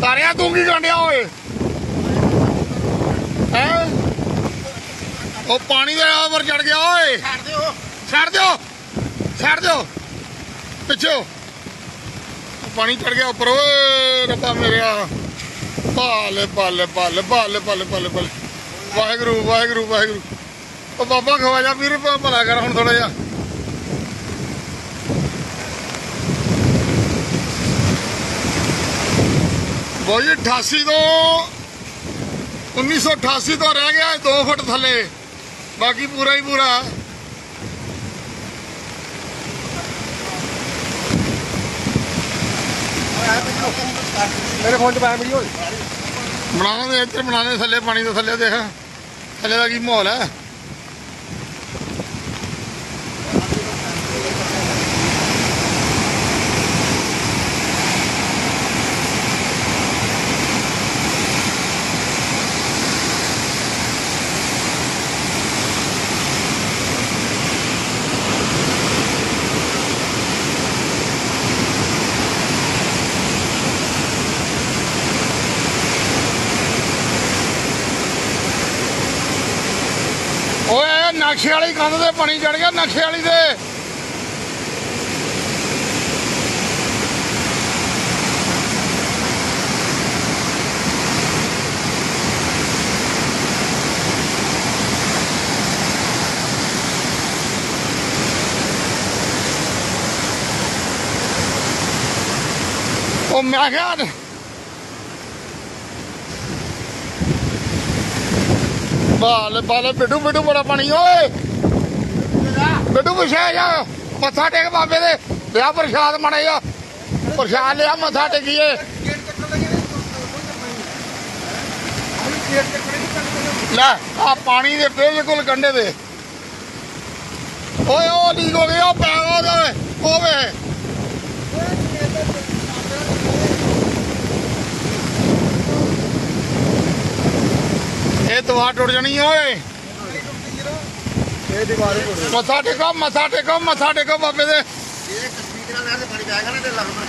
ਤਾਰਿਆ ਤੂੰ ਕੀ ਗੰਡਿਆ ਓਏ? ਹੈ? ਉਹ ਪਾਣੀ ਦੇ ਉੱਪਰ ਚੜ ਗਿਆ ਓਏ। ਛੱਡ ਦਿਓ। ਛੱਡ ਦਿਓ। ਛੱਡ ਦਿਓ। ਪਿੱਛੇ ਪਾਣੀ ਚੜ ਗਿਆ ਉੱਪਰ। ਓਏ ਰੱਬਾ ਮੇਰਿਆ ਬਾਲੇ ਬਾਲੇ ਬਾਲੇ ਬਾਲੇ ਬਾਲੇ ਬਾਲੇ ਬਾਲੇ ਵਾਹਿਗੁਰੂ ਵਾਹਿਗੁਰੂ ਵਾਹਿਗੁਰੂ। ਉਹ ਬਾਬਾ ਖਵਾਜਾ ਵੀਰ ਭਲਾ ਕਰ ਹੁਣ ਥੋੜਾ ਜਿਹਾ। ਬੋਈ 88 ਤੋਂ 1988 ਤੋਂ ਰਹਿ ਗਿਆ 2 ਫੁੱਟ ਥੱਲੇ। ਬਾਕੀ ਪੂਰਾ ਹੀ ਪੂਰਾ। ਮੇਰੇ ਫੋਨ 'ਚ ਪਾਇਆ ਵੀਡੀਓ ਬਣਾਉਣਾ ਦੇ ਇੱਧਰ ਬਣਾਉਣੇ ਥੱਲੇ ਪਾਣੀ ਤੋਂ ਥੱਲੇ ਦੇਖ। ਥੱਲੇ ਦਾ ਕੀ ਮਾਹੌਲ ਹੈ ਓਏ ਨਕਸ਼ੇ ਵਾਲੀ ਕੰਧ ਤੇ ਪਾਣੀ ਚੜ ਗਿਆ ਨਕਸ਼ੇ ਵਾਲੀ ਦੇ। ਉਹ ਮੈਂ ਕਿਹਾ ਬਾਲ ਬਾਲ, ਬਿੱਡੂ ਬਿੱਡੂ ਬੜਾ ਪਾਣੀ, ਓਏ। ਬਿੱਡੂ, ਪਿਛੇ ਜਾ। ਮੱਥਾ ਟੇਕ ਬਾਬੇ ਦੇ। ਲਿਆ ਪ੍ਰਸ਼ਾਦ ਮਣੇ ਪ੍ਰਸ਼ਾਦ ਲਿਆ, ਮੱਥਾ ਟੇਕੀਏ। ਲੈ, ਆ ਪਾਣੀ ਦੇ ਬਿਲਕੁਲ ਕੰਢੇ ਦੇ। ਓਏ, ਉਹ ਲੀਕ ਹੋ ਗਿਆ ਇਹ ਦਵਾ ਟੁੱਟ ਜਾਣੀ ਓਏ। ਇਹ ਦੀਵਾਰ ਮੱਥਾ ਟੇਕੋ ਮੱਥਾ ਟੇਕੋ ਮੱਥਾ ਟੇਕੋ ਬਾਬੇ ਦੇ। ਇਹ ਤਸਵੀਰਾਂ ਨਾਲ ਪਾਣੀ ਜਾਏਗਾ ਨਾ ਤੇ ਲੱਗ ਪੜ